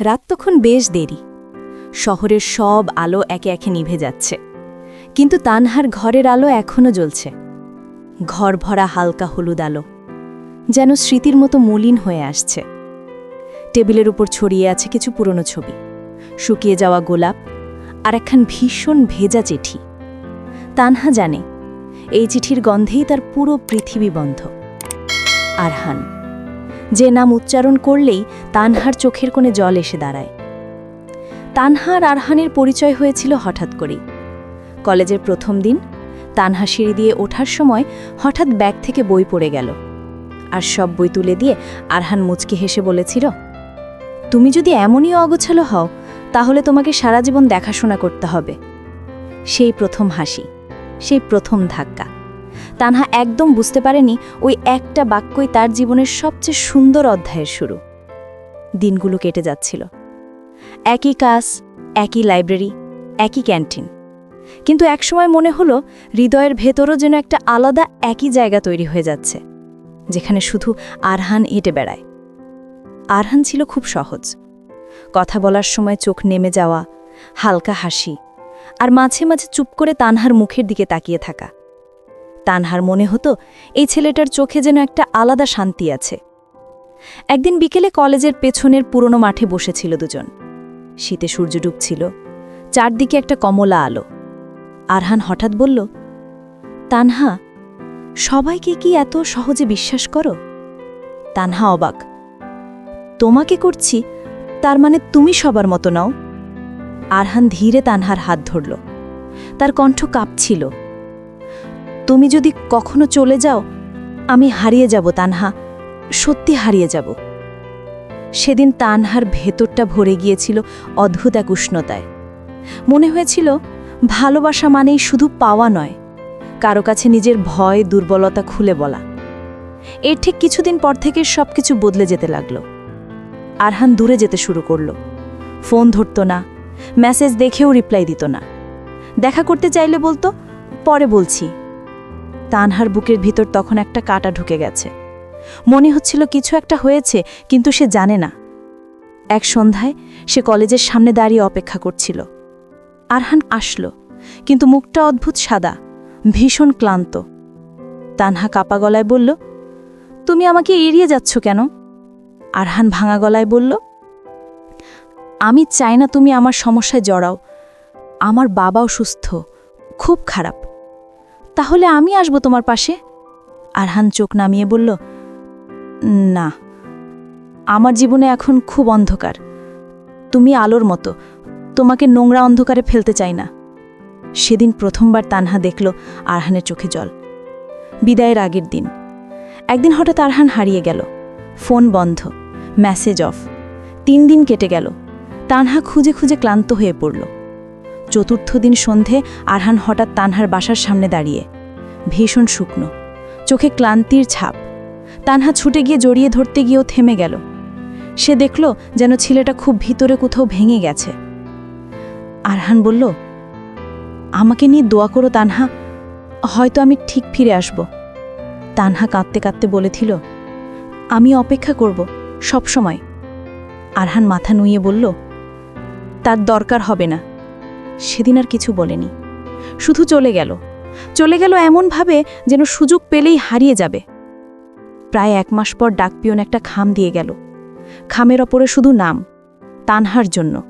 রাত তখন বেশ দেরি। শহরের সব আলো একে একে নিভে যাচ্ছে। কিন্তু তানহার ঘরের আলো এখনও জ্বলছে। ঘর ভরা হালকা হলুদ আলো যেন স্মৃতির মতো মলিন হয়ে আসছে। টেবিলের উপর ছড়িয়ে আছে কিছু পুরনো ছবি। শুকিয়ে যাওয়া গোলাপ আর একখান ভীষণ ভেজা চিঠি। তানহা জানে, এই চিঠির গন্ধেই তার পুরো পৃথিবী বন্ধ। আরহান, যে নাম উচ্চারণ করলেই তানহার চোখের কোণে জল এসে দাঁড়ায়। তানহার আরহানের পরিচয় হয়েছিল হঠাৎ করেই। কলেজের প্রথম দিন, তানহা সিঁড়ি দিয়ে ওঠার সময় হঠাৎ ব্যাগ থেকে বই পড়ে গেল। আর সব বই তুলে দিয়ে আরহান মুচকি হেসে বলেছিল, তুমি যদি এমনই অগোছালো হও, তাহলে তোমাকে সারা জীবন দেখাশোনা করতে হবে। সেই প্রথম হাসি, সেই প্রথম ধাক্কা। তানহা একদম বুঝতে পারেনি ওই একটা বাক্যই তার জীবনের সবচেয়ে সুন্দর অধ্যায়ের শুরু। দিনগুলো কেটে যাচ্ছিল। একই কাজ, একই লাইব্রেরি, একই ক্যান্টিন। কিন্তু একসময় মনে হলো হৃদয়ের ভেতরও যেন একটা আলাদা একই জায়গা তৈরি হয়ে যাচ্ছে, যেখানে শুধু আরহান হেঁটে বেড়ায়। আরহান ছিল খুব সহজ। কথা বলার সময় চোখ নেমে যাওয়া, হালকা হাসি, আর মাঝে মাঝে চুপ করে তানহার মুখের দিকে তাকিয়ে থাকা। তানহার মনে হতো এই ছেলেটার চোখে যেন একটা আলাদা শান্তি আছে। একদিন বিকেলে কলেজের পেছনের পুরনো মাঠে বসেছিল দুজন। শীতে সূর্য ডুবছিল, চারদিকে একটা কমলা আলো। আরহান হঠাৎ বলল, তানহা, সবাইকে কি এত সহজে বিশ্বাস করো? তানহা অবাক, তোমাকে করছি, তার মানে তুমি সবার মতো নাও? আরহান ধীরে তানহার হাত ধরল, তার কণ্ঠ কাঁপছিল, তুমি যদি কখনো চলে যাও, আমি হারিয়ে যাব তানহা সত্যি হারিয়ে যাব। সেদিন তানহার ভেতরটা ভরে গিয়েছিল অদ্ভুত এক উষ্ণতায়। মনে হয়েছিল, ভালোবাসা মানেই শুধু পাওয়া নয়, কারও কাছে নিজের ভয়, দুর্বলতা খুলে বলা। এর ঠিক কিছুদিন পর থেকে সবকিছু বদলে যেতে লাগল। আরহান দূরে যেতে শুরু করল। ফোন ধরত না, মেসেজ দেখেও রিপ্লাই দিত না। দেখা করতে চাইলে বলতো, পরে বলছি। তানহার বুকের ভিতর তখন একটা কাটা ঢুকে গেছে। মনে হচ্ছিল কিছু একটা হয়েছে, কিন্তু সে জানে না। এক সন্ধ্যায় সে কলেজের সামনে দাঁড়িয়ে অপেক্ষা করছিল। আরহান আসলো, কিন্তু মুখটা অদ্ভুত সাদা, ভীষণ ক্লান্ত। তানহা কাপা গলায় বলল, তুমি আমাকে এড়িয়ে যাচ্ছ কেন? আরহান ভাঙা গলায় বলল, আমি চাই না তুমি আমার সমস্যায় জড়াও। আমার বাবাও সুস্থ, খুব খারাপ। তাহলে আমি আসব তোমার পাশে? আরহান চোখ নামিয়ে বলল না, আমার জীবনে এখন খুব অন্ধকার। তুমি আলোর মতো, তোমাকে নোংরা অন্ধকারে ফেলতে চাই না। সেদিন প্রথমবার তানহা দেখল আরহানের চোখে জল। বিদায়ের আগের দিন। একদিন হঠাৎ আরহান হারিয়ে গেল। ফোন বন্ধ, মেসেজ অফ। তিন দিন কেটে গেল। তানহা খুঁজে খুঁজে ক্লান্ত হয়ে পড়ল। চতুর্থ দিন সন্ধে আরহান হঠাৎ তানহার বাসার সামনে দাঁড়িয়ে, ভীষণ শুকনো, চোখে ক্লান্তির ছাপ। তানহা ছুটে গিয়ে জড়িয়ে ধরতে গিয়েও থেমে গেল। সে দেখল যেন ছেলেটা খুব ভিতরে কোথাও ভেঙে গেছে। আরহান বলল, আমাকে নিয়ে দোয়া করো তানহা, হয়তো আমি ঠিক ফিরে আসব। তানহা কাঁদতে কাঁদতে বলেছিল, আমি অপেক্ষা করব, সব সময়। আরহান মাথা নুইয়ে বলল, তার দরকার হবে না। সেদিন আর কিছু বলেনি। শুধু চলে গেল। চলে গেল এমনভাবে যেন সুযোগ পেলেই হারিয়ে যাবে। প্রায় এক মাস পর ডাকপিয়ন একটা খাম দিয়ে গেল। খামের ওপরে শুধু নাম, তানহার জন্য,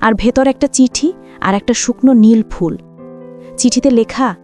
আর ভেতর একটা চিঠি আর একটা শুকনো নীল ফুল। চিঠিতে লেখা